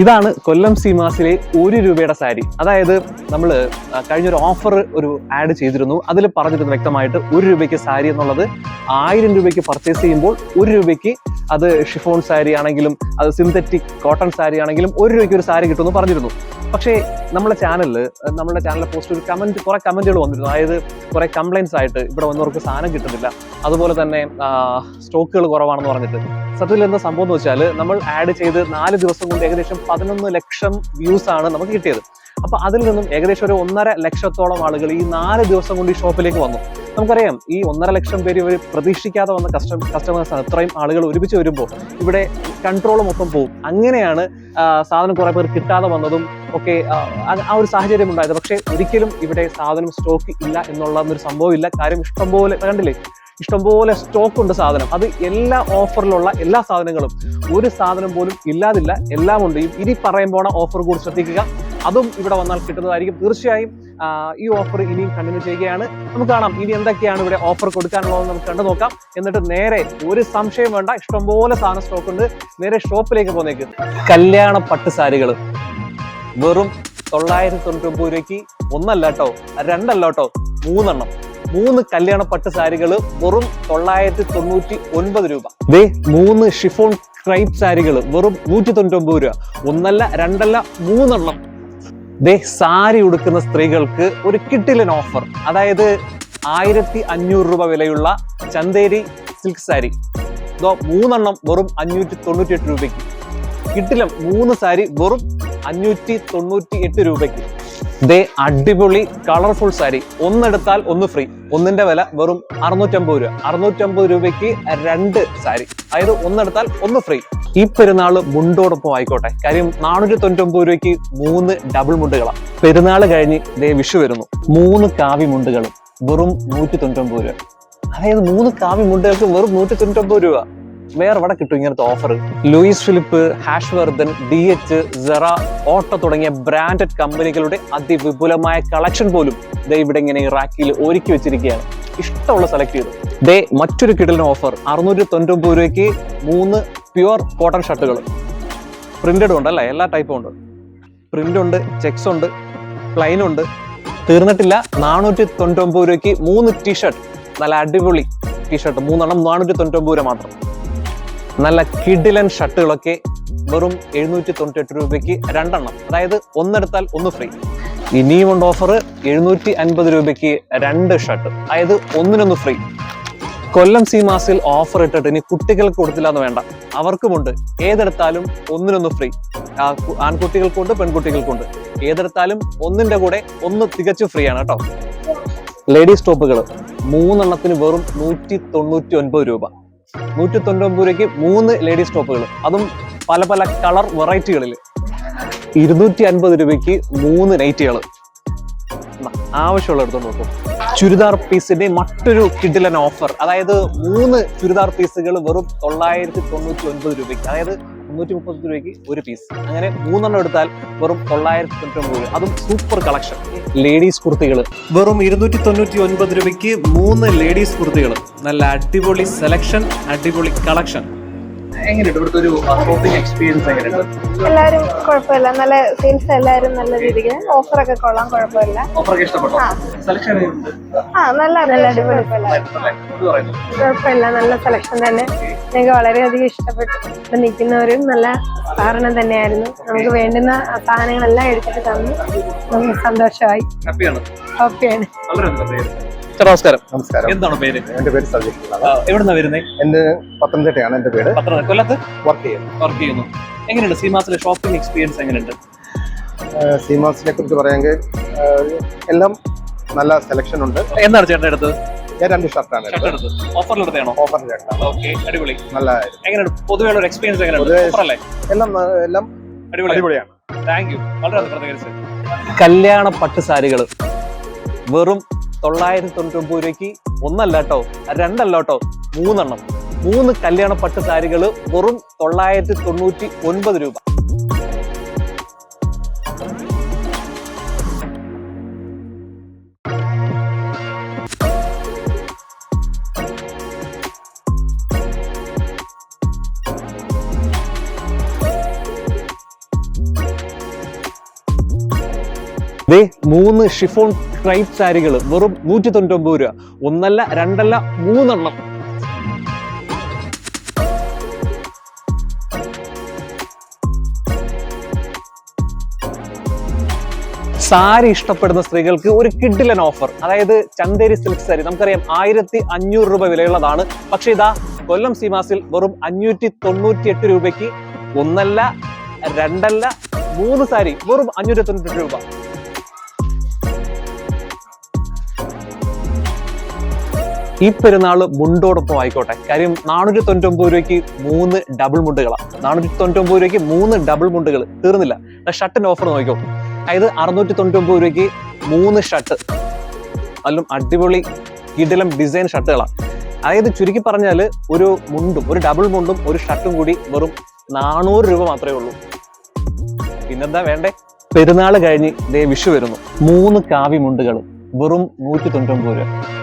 ഇതാണ് കൊല്ലം സീമാസിലെ ഒരു രൂപയുടെ സാരി. അതായത് നമ്മൾ കഴിഞ്ഞൊരു ഓഫർ ഒരു ആഡ് ചെയ്തിരുന്നു. അതിൽ പറഞ്ഞിരുന്നു വ്യക്തമായിട്ട് ഒരു രൂപയ്ക്ക് സാരി എന്നുള്ളത് ആയിരം രൂപയ്ക്ക് പർച്ചേസ് ചെയ്യുമ്പോൾ ഒരു രൂപയ്ക്ക് അത് ഷിഫോൺ സാരി ആണെങ്കിലും അത് സിന്തറ്റിക് കോട്ടൺ സാരി ആണെങ്കിലും ഒരു രൂപയ്ക്ക് ഒരു സാരി കിട്ടുമെന്ന് പറഞ്ഞിരുന്നു. പക്ഷേ നമ്മുടെ ചാനലിൽ നമ്മുടെ ചാനലിൽ പോസ്റ്റ് ഒരു കമന്റ് കുറെ കമന്റുകൾ വന്നിരുന്നു. അതായത് കുറെ കംപ്ലൈൻസ് ആയിട്ട് ഇവിടെ വന്നവർക്ക് സാധനം കിട്ടുന്നില്ല. അതുപോലെ തന്നെ സ്റ്റോക്കുകൾ കുറവാണെന്ന് പറഞ്ഞിട്ട്. സത്യത്തിൽ എന്താ സംഭവം എന്ന് വെച്ചാൽ നമ്മൾ ആഡ് ചെയ്ത് നാല് ദിവസം കൊണ്ട് ഏകദേശം പതിനൊന്ന് ലക്ഷം വ്യൂസ് ആണ് നമുക്ക് കിട്ടിയത്. അപ്പൊ അതിൽ നിന്നും ഏകദേശം ഒരു ഒന്നര ലക്ഷത്തോളം ആളുകൾ ഈ നാല് ദിവസം കൊണ്ട് ഈ ഷോപ്പിലേക്ക് വന്നു. നമുക്കറിയാം ഈ ഒന്നര ലക്ഷം പേര് ഇവർ പ്രതീക്ഷിക്കാതെ വന്ന കസ്റ്റം കസ്റ്റമേഴ്സാണ് ഇത്രയും ആളുകൾ ഒരുമിച്ച് വരുമ്പോൾ ഇവിടെ കൺട്രോൾ മൊത്തം പോകും. അങ്ങനെയാണ് സാധനം കുറേ പേർ കിട്ടാതെ വന്നതും ഒക്കെ ആ, ഒരു സാഹചര്യം ഉണ്ടായത്. പക്ഷേ ഒരിക്കലും ഇവിടെ സാധനം സ്റ്റോക്ക് ഇല്ല എന്നുള്ള ഒരു സംഭവം ഇല്ല. കാര്യം ഇഷ്ടംപോലെ കണ്ടില്ലേ? ഇഷ്ടംപോലെ സ്റ്റോക്ക് ഉണ്ട് സാധനം. അത് എല്ലാ ഓഫറിലുള്ള എല്ലാ സാധനങ്ങളും ഒരു സാധനം പോലും ഇല്ലാതില്ല. എല്ലാം ഉണ്ട് ഇനി പറയുമ്പോൾ ഓഫർ കൂടി ശ്രദ്ധിക്കുക. അതും ഇവിടെ വന്നാൽ കിട്ടുന്നതായിരിക്കും. തീർച്ചയായും ഈ ഓഫർ ഇനിയും കണ്ടിന്യൂ ചെയ്യുകയാണ്. നമുക്ക് കാണാം ഇനി എന്തൊക്കെയാണ് ഇവിടെ ഓഫർ കൊടുക്കാനുള്ളതെന്ന് നമുക്ക് കണ്ടു നോക്കാം. എന്നിട്ട് നേരെ ഒരു സംശയം വേണ്ട ഇഷ്ടംപോലെ സാധനം സ്റ്റോക്ക് ഉണ്ട്. നേരെ ഷോപ്പിലേക്ക് പോന്നേക്ക്. കല്യാണ പട്ട് സാരികൾ വെറും തൊള്ളായിരത്തി തൊണ്ണൂറ്റി രൂപയ്ക്ക് ഒന്നല്ല കേട്ടോ രണ്ടല്ല കേട്ടോ മൂന്നെണ്ണം. മൂന്ന് കല്യാണ പട്ട് സാരികൾ വെറും തൊള്ളായിരത്തി തൊണ്ണൂറ്റി ഒൻപത് രൂപ. ദേ മൂന്ന് ഷിഫോൺ ക്രൈപ്പ് സാരികൾ വെറും നൂറ്റി തൊണ്ണൂറ്റി ഒമ്പത് രൂപ. ഒന്നല്ല രണ്ടല്ല മൂന്നെണ്ണം. ദേ സാരി ഉടുക്കുന്ന സ്ത്രീകൾക്ക് ഒരു കിട്ടിലൻ ഓഫർ അതായത് ആയിരത്തി അഞ്ഞൂറ് രൂപ വിലയുള്ള ചന്തേരി സിൽക്ക് സാരി. ഇതോ മൂന്നെണ്ണം വെറും അഞ്ഞൂറ്റി തൊണ്ണൂറ്റി എട്ട് രൂപയ്ക്ക്. കിട്ടിലം മൂന്ന് സാരി വെറും അഞ്ഞൂറ്റി തൊണ്ണൂറ്റി എട്ട് രൂപയ്ക്ക്. ദേ അടിപൊളി കളർഫുൾ സാരി. ഒന്നെടുത്താൽ ഒന്ന് ഫ്രീ. ഒന്നിന്റെ വില വെറും അറുന്നൂറ്റമ്പത് രൂപ. അറുന്നൂറ്റമ്പത് രൂപയ്ക്ക് രണ്ട് സാരി. അതായത് ഒന്നെടുത്താൽ ഒന്ന് ഫ്രീ. ഈ പെരുന്നാൾ മുണ്ടോടൊപ്പം ആയിക്കോട്ടെ. കാര്യം നാനൂറ്റി തൊണ്ണൂറ്റൊമ്പത് രൂപയ്ക്ക് മൂന്ന് ഡബിൾ മുണ്ടുകളാണ് പെരുന്നാൾ കഴിഞ്ഞ് ദേ വിഷു വരുന്നു. മൂന്ന് കാവി മുണ്ടുകളും വെറും നൂറ്റി തൊണ്ണൂറ്റൊമ്പത് രൂപ. അതായത് മൂന്ന് കാവി മുണ്ടുകൾക്ക് വെറും നൂറ്റി തൊണ്ണൂറ്റൊമ്പത് രൂപ. വേറെ എവിടെ കിട്ടും ഇങ്ങനത്തെ offer Louis Philippe Harsh Vardhan D H Cera Otto തുടങ്ങിയ ബ്രാൻഡഡ് കമ്പനികളുടെ അതിവിപുലമായ കളക്ഷൻ പോലും ദേ ഇവിടെ ഇങ്ങനെ റാക്കിയിൽ ഒരുക്കി വെച്ചിരിക്കുകയാണ്. ഇഷ്ടമുള്ള സെലക്ട് ചെയ്തു. ദേ മറ്റൊരു കിടലിന് ഓഫർ അറുന്നൂറ്റി തൊണ്ണൂറ്റൊമ്പത് രൂപയ്ക്ക് മൂന്ന് പ്യുവർ കോട്ടൺ ഷർട്ടുകൾ പ്രിന്റഡ് ഉണ്ട് അല്ലേ? എല്ലാ ടൈപ്പും ഉണ്ട്. പ്രിന്റ് ഉണ്ട് ചെക്സ് ഉണ്ട് പ്ലൈൻ ഉണ്ട്. തീർന്നിട്ടില്ല. നാനൂറ്റി തൊണ്ണൂറ്റൊമ്പത് രൂപയ്ക്ക് മൂന്ന് ടീഷർട്ട് നല്ല അടിപൊളി ടീഷർട്ട് മൂന്നെണ്ണം നാനൂറ്റി തൊണ്ണൂറ്റൊമ്പത് രൂപ മാത്രം. നല്ല കിഡിലൻ ഷർട്ടുകളൊക്കെ വെറും എഴുന്നൂറ്റി തൊണ്ണൂറ്റി എട്ട് രൂപയ്ക്ക് രണ്ടെണ്ണം. അതായത് ഒന്നെടുത്താൽ ഒന്ന് ഫ്രീ ഇനിയും ഉണ്ട് ഓഫർ എഴുന്നൂറ്റി അൻപത് രൂപയ്ക്ക് രണ്ട് ഷർട്ട് അതായത് ഒന്നിനൊന്ന് ഫ്രീ കൊല്ലം സി മാസിൽ ഓഫർ ഇട്ടിട്ട് ഇനി കുട്ടികൾക്ക് കൊടുത്തില്ല എന്ന് വേണ്ട. അവർക്കുമുണ്ട്. ഏതെടുത്താലും ഒന്നിനൊന്ന് ഫ്രീ ആൺകുട്ടികൾക്കുണ്ട് പെൺകുട്ടികൾക്കുണ്ട്. ഏതെടുത്താലും ഒന്നിന്റെ കൂടെ ഒന്ന് തികച്ചു ഫ്രീ ആണ് കേട്ടോ. ലേഡീസ് ടോപ്പുകൾ മൂന്നെണ്ണത്തിന് വെറും നൂറ്റി തൊണ്ണൂറ്റി ഒൻപത് രൂപ. നൂറ്റി തൊണ്ണൂറ്റി രൂപയ്ക്ക് മൂന്ന് ലേഡീസ് ടോപ്പുകൾ അതും പല പല കളർ വെറൈറ്റികളിൽ ഇരുന്നൂറ്റി അൻപത് രൂപയ്ക്ക് മൂന്ന് നൈറ്റികൾ ആവശ്യമുള്ള എടുത്തോണ്ട് നോക്കും. ചുരിദാർ പീസിന്റെ മറ്റൊരു കിഡിലൻ ഓഫർ അതായത് മൂന്ന് ചുരിദാർ പീസുകൾ വെറും തൊള്ളായിരത്തി തൊണ്ണൂറ്റി ഒൻപത് രൂപയ്ക്ക്. അതായത് മുന്നൂറ്റി മുപ്പത്തി രൂപയ്ക്ക് ഒരു പീസ് അങ്ങനെ മൂന്നെണ്ണം എടുത്താൽ വെറും തൊള്ളായിരത്തി തൊണ്ണൂറ്റി ഒമ്പത് രൂപ. അതും സൂപ്പർ കളക്ഷൻ ലേഡീസ് കുർത്തികൾ വെറും ഇരുന്നൂറ്റി തൊണ്ണൂറ്റി ഒൻപത് രൂപയ്ക്ക് മൂന്ന് ലേഡീസ് കുർത്തികൾ നല്ല അടിപൊളി സെലക്ഷൻ അടിപൊളി കളക്ഷൻ എങ്ങനെയുണ്ട്? ഇവിടുത്തെ ഒരു ഷോപ്പിംഗ് എക്സ്പീരിയൻസ് എങ്ങനെയുണ്ട്? എല്ലാരും കുഴപ്പമില്ല. നല്ല സെയിൽസ് എല്ലാരും നല്ല രീതിക്ക് ഓഫറൊക്കെ കൊള്ളാം കുഴപ്പമില്ല. ഓഫറൊക്കെ ഇഷ്ടപ്പെട്ടോ? ആ. സെലക്ഷൻ ആ നല്ല നല്ല അടിപൊളി കുഴപ്പമില്ല. നല്ല സെലക്ഷൻ തന്നെ. എനിക്ക് വളരെയധികം ഇഷ്ടപ്പെട്ടു. ഇപ്പം നിൽക്കുന്നവരും നല്ല കാരണം തന്നെയായിരുന്നു. നമുക്ക് വേണ്ടുന്ന സാധനങ്ങളെല്ലാം എടുത്തിട്ട് തന്നു. നമുക്ക് സന്തോഷമായി. ഹാപ്പിയാണ്. ചേട്ടാ നമസ്കാരം. നമസ്കാരം. എന്താണ് പേര്? എന്റെ പേര് സജീഷ് എവിടുന്നാ വരുന്നത് എന്റെ പത്തനംതിട്ടയാണ് എന്റെ പേര്. പത്തനം കൊല്ലത്ത്? വർക്ക് ചെയ്യുന്നു. വർക്ക് ചെയ്യുന്നു. എങ്ങനെയുണ്ട് സീമാസിലെ ഷോപ്പിംഗ് എക്സ്പീരിയൻസ് എങ്ങനെയുണ്ട്? സീമാസിനെ കുറിച്ച് പറയാമെങ്കിൽ എല്ലാം നല്ല സെലക്ഷൻ ഉണ്ട്. എന്താണ് ചേട്ടന്റെ എടുത്തത് ഞാൻ രണ്ട് ഷർട്ടാണ് ഓഫറിൽ എടുത്താണോ ഓഫർ ഷർട്ടാണ്. ഓക്കെ അടിപൊളി. നല്ല എങ്ങനെയുണ്ട്? പൊതുവെയുള്ള ഒരു എക്സ്പീരിയൻസ് എങ്ങനെയുണ്ട്? പൊതുവെ- സൂപ്പർ അല്ലേ? എല്ലാം എല്ലാം അടിപൊളി. അടിപൊളിയാണ്. താങ്ക് യു വളരെ പ്രതികരിച്ചു കല്യാണ പട്ട് സാരികൾ വെറും തൊള്ളായിരത്തി തൊണ്ണൂറ്റി ഒമ്പത് രൂപയ്ക്ക് ഒന്നല്ല കേട്ടോ രണ്ടല്ല കേട്ടോ മൂന്നെണ്ണം. മൂന്ന് കല്യാണ പട്ട് സാരികൾ വെറും തൊള്ളായിരത്തി തൊണ്ണൂറ്റി ഒൻപത് രൂപ. ദേ മൂന്ന് ഷിഫോൺ ക്രൈപ്പ് സാരികൾ വെറും നൂറ്റി തൊണ്ണൂറ്റൊമ്പത് രൂപ. ഒന്നല്ല രണ്ടല്ല മൂന്നെണ്ണം. സാരി ഇഷ്ടപ്പെടുന്ന സ്ത്രീകൾക്ക് ഒരു കിഡിലൻ ഓഫർ അതായത് ചന്തേരി സിൽക്ക് സാരി. നമുക്കറിയാം ആയിരത്തി അഞ്ഞൂറ് രൂപ വിലയുള്ളതാണ്. പക്ഷേ ഇതാ കൊല്ലം സീമാസിൽ വെറും അഞ്ഞൂറ്റി തൊണ്ണൂറ്റി എട്ട് രൂപയ്ക്ക് ഒന്നല്ല രണ്ടല്ല മൂന്ന് സാരി വെറും അഞ്ഞൂറ്റി തൊണ്ണൂറ്റി രൂപ. ഈ പെരുന്നാൾ മുണ്ടോടൊപ്പം ആയിക്കോട്ടെ. കാര്യം നാനൂറ്റി തൊണ്ണൂറ്റൊമ്പത് രൂപയ്ക്ക് മൂന്ന് ഡബിൾ മുണ്ടുകളാണ്. നാനൂറ്റി തൊണ്ണൂറ്റൊമ്പത് രൂപയ്ക്ക് മൂന്ന് ഡബിൾ മുണ്ടുകൾ തീർന്നില്ല. ഷർട്ടിന്റെ ഓഫർ നോക്കിക്കോ. അതായത് അറുന്നൂറ്റി തൊണ്ണൂറ്റൊമ്പത് രൂപയ്ക്ക് മൂന്ന് ഷർട്ട് അതിലും അടിപൊളി കിടിലം ഡിസൈൻ ഷർട്ടുകളാണ് അതായത് ചുരുക്കി പറഞ്ഞാൽ ഒരു മുണ്ടും ഒരു ഡബിൾ മുണ്ടും ഒരു ഷർട്ടും കൂടി വെറും നാനൂറ് രൂപ മാത്രമേ ഉള്ളൂ. പിന്നെന്താ വേണ്ടേ? പെരുന്നാൾ കഴിഞ്ഞ് ദേ വിഷു വരുന്നു. മൂന്ന് കാവി മുണ്ടുകൾ വെറും നൂറ്റി തൊണ്ണൂറ്റൊമ്പത് രൂപ.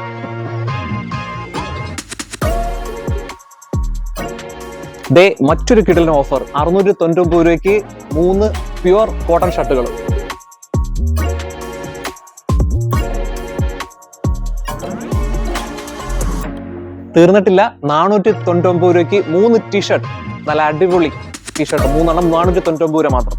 ദേ മറ്റൊരു കിടലിന് ഓഫർ അറുന്നൂറ്റി തൊണ്ണൂറ്റൊമ്പത് രൂപയ്ക്ക് മൂന്ന് പ്യുവർ കോട്ടൺ ഷർട്ടുകൾ തീർന്നിട്ടില്ല. നാനൂറ്റി തൊണ്ണൂറ്റൊമ്പത് രൂപയ്ക്ക് മൂന്ന് ടീഷർട്ട് നല്ല അടിപൊളി ടീഷർട്ട് മൂന്നെണ്ണം നാനൂറ്റി തൊണ്ണൂറ്റൊമ്പത് രൂപ മാത്രം.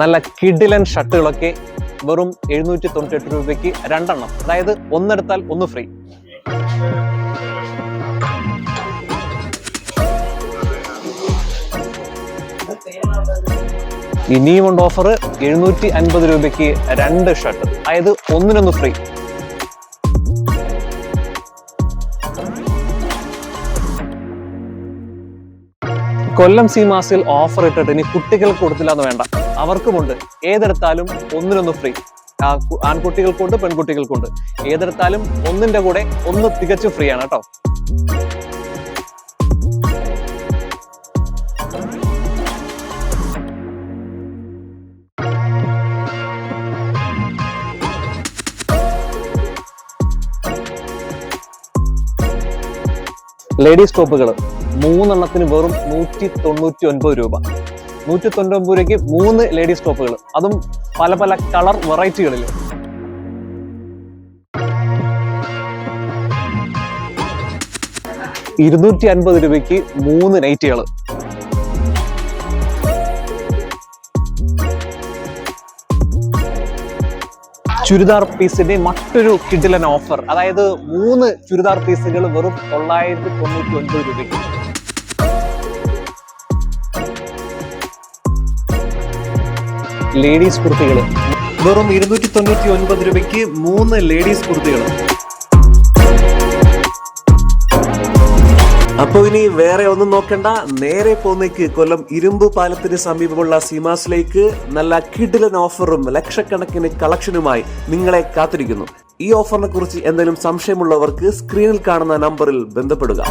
നല്ല കിഡിലൻ ഷർട്ടുകളൊക്കെ വെറും എഴുന്നൂറ്റി തൊണ്ണൂറ്റി രൂപയ്ക്ക് രണ്ടെണ്ണം. അതായത് ഒന്നെടുത്താൽ ഒന്ന് ഫ്രീ ഇനിയുമുണ്ട് ഓഫർ എഴുന്നൂറ്റി അൻപത് രൂപയ്ക്ക് രണ്ട് ഷർട്ട് അതായത് ഒന്നിനൊന്ന് ഫ്രീ കൊല്ലം സീമാസിൽ ഓഫർ ഇട്ടിട്ട് ഇനി കുട്ടികൾക്ക് കൊടുത്തില്ല എന്ന് വേണ്ട. അവർക്കുമുണ്ട്. ഏതെടുത്താലും ഒന്നിനൊന്ന് ഫ്രീ ആൺകുട്ടികൾക്കുണ്ട് പെൺകുട്ടികൾക്കുണ്ട്. ഏതെടുത്താലും ഒന്നിന്റെ കൂടെ ഒന്ന് തികച്ചും ഫ്രീ ആണ് കേട്ടോ. ലേഡീസ് ടോപ്പുകൾ മൂന്നെണ്ണത്തിന് വെറും നൂറ്റി തൊണ്ണൂറ്റി ഒൻപത് രൂപ. നൂറ്റി തൊണ്ണൂറ്റൊമ്പത് രൂപയ്ക്ക് മൂന്ന് ലേഡീസ് ടോപ്പുകൾ അതും പല പല കളർ വെറൈറ്റികളിൽ ഇരുന്നൂറ്റി അൻപത് രൂപയ്ക്ക് മൂന്ന് നൈറ്റികൾ ചുരിദാർ പീസിന്റെ മറ്റൊരു കിഡിലൻ ഓഫർ അതായത് മൂന്ന് ചുരിദാർ പീസുകൾ വെറും തൊള്ളായിരത്തി തൊണ്ണൂറ്റി ഒൻപത് രൂപയ്ക്ക്. ലേഡീസ് കുർത്തികൾ. വെറും ഇരുന്നൂറ്റി തൊണ്ണൂറ്റി ഒൻപത് രൂപയ്ക്ക് മൂന്ന് ലേഡീസ് കുർത്തികൾ. അപ്പോൾ ഇനി വേറെ ഒന്നും നോക്കണ്ട. നേരെ പോന്നേക്ക് കൊല്ലം ഇരുമ്പ് പാലത്തിന് സമീപമുള്ള സീമാസിലേക്ക് നല്ല കിഡിലൻ ഓഫറും ലക്ഷക്കണക്കിന് കളക്ഷനുമായി നിങ്ങളെ കാത്തിരിക്കുന്നു. ഈ ഓഫറിനെ കുറിച്ച് എന്തെങ്കിലും സംശയമുള്ളവർക്ക് സ്ക്രീനിൽ കാണുന്ന നമ്പറിൽ ബന്ധപ്പെടുക.